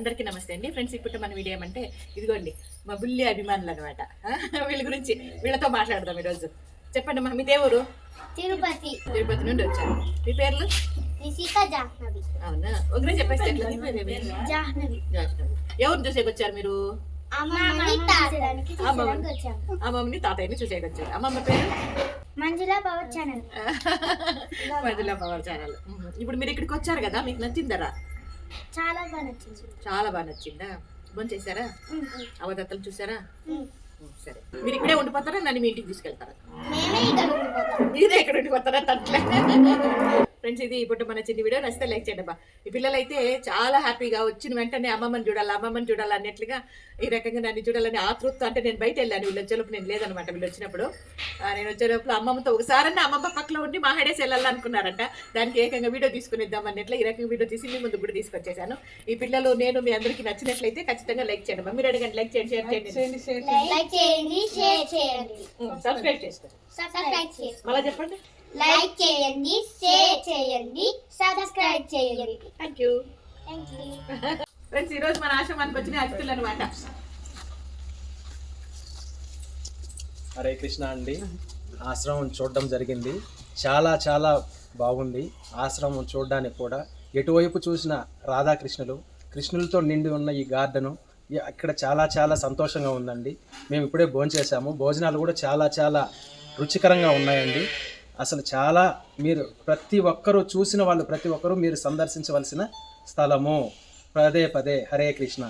అందరికీ నమస్తే అండి. ఫ్రెండ్స్ ఇప్పుడు మన వీడియో ఏమంటే ఇదిగోండి మా బుల్లి అభిమానులు అనమాట వీళ్ళ గురించి వీళ్ళతో మాట్లాడదాం ఈరోజు. చెప్పండి మా మీ దేవురు తిరుపతి. తిరుపతి నుండి వచ్చారు. మీ పేర్లు? అవునా? ఒకరే చెప్పేస్తే. ఎవరిని చూసేకి వచ్చారు మీరు? అమ్మమ్మని తాతయ్యని చూసేకి వచ్చారు అమ్మమ్మ పేరు? మంజుల పవర్ ఛానల్. మధ్యలో పవర్ ఛానల్. ఇప్పుడు మీరు ఇక్కడికి వచ్చారు కదా మీకు నచ్చిందరా? చాలా బాగా నచ్చింది. చాలా బాగా నచ్చిందా? భోజనం చేశారా? ఉమ్, అవదత్తలు చూసారా సరే. మీరు ఇక్కడే ఉండిపోతారా? నన్ను మీ ఇంటికి తీసుకెళ్తారా? మీరే ఇక్కడ ఉండిపోతారా? తట్లే. ఫ్రెండ్స్ ఇది ఇప్పుడు మన చిన్న వీడియో. నచ్చితే లైక్ చేయండి అబ్బా. ఈ పిల్లలు అయితే చాలా హ్యాపీగా వచ్చిన వెంటనే అమ్మమ్మని చూడాలి అమ్మమ్మని చూడాలి అన్నట్లుగా ఈ రకంగా నన్ను చూడాలని ఆతృత్వం అంటే నేను బయట వెళ్ళాను. వీళ్ళు వచ్చేలోపు నేను లేదనమాట వీళ్ళు వచ్చినప్పుడు నేను వచ్చేలోపు అమ్మమ్మతో ఒకసారన్నా అమ్మమ్మ పక్కలో ఉండి మా హైడేసి వెళ్ళాలనుకున్నారంట. దానికి ఏకంగా వీడియో తీసుకుని ఇద్దాం అన్నట్లు ఈ రకంగా వీడియో తీసి మీ ముందు కూడా తీసుకొచ్చేసాను. ఈ పిల్లలు నేను మీ అందరికీ నచ్చినట్లయితే ఖచ్చితంగా లైక్ చేయండి అమ్మా. మీరు అడగండి లైక్ చేయండి షేర్ చేయండి. లైక్ చేయండి షేర్ చేయండి. సబ్స్క్రైబ్ చేసుకోండి సబ్స్క్రైబ్ చేయండి మళ్ళీ చెప్పండి. లైక్ చేయండి షేర్ చేయండి సబ్స్క్రైబ్ చేయండి. Thank you thank you friends ఈ రోజు మన ఆశ్రమానికి వచ్చిన అతిథులు అనమాట హరే కృష్ణ అండి. ఆశ్రమం చూడడం జరిగింది. చాలా చాలా బాగుంది. ఆశ్రమం చూడడానికి కూడా ఎటువైపు చూసిన రాధాకృష్ణులు కృష్ణులతో నిండి ఉన్న ఈ గార్డెను ఇక్కడ చాలా చాలా సంతోషంగా ఉందండి. మేము ఇప్పుడే భోంచేసాము భోజనాలు కూడా చాలా చాలా రుచికరంగా ఉన్నాయండి. అసలు చాలా మీరు ప్రతి ఒక్కరూ చూసిన వాళ్ళు ప్రతి ఒక్కరూ మీరు సందర్శించవలసిన స్థలము. పదే పదే. హరే కృష్ణ.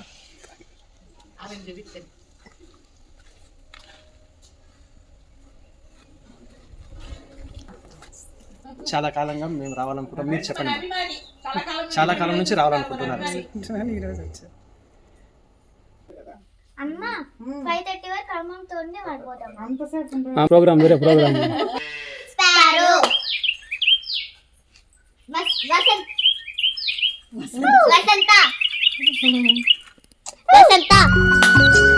చాలా కాలంగా మేము రావాలనుకుంటాం మీరు చెప్పండి. చాలా కాలం నుంచి రావాలనుకుంటున్నారు. అమ్మ ఫైవ్ థర్టీ వరకు ఖమ్మంతో పడిపోతాం ప్రోగ్రామ్ వేరే ప్రోగ్రామ్. Lasanta! Lasanta!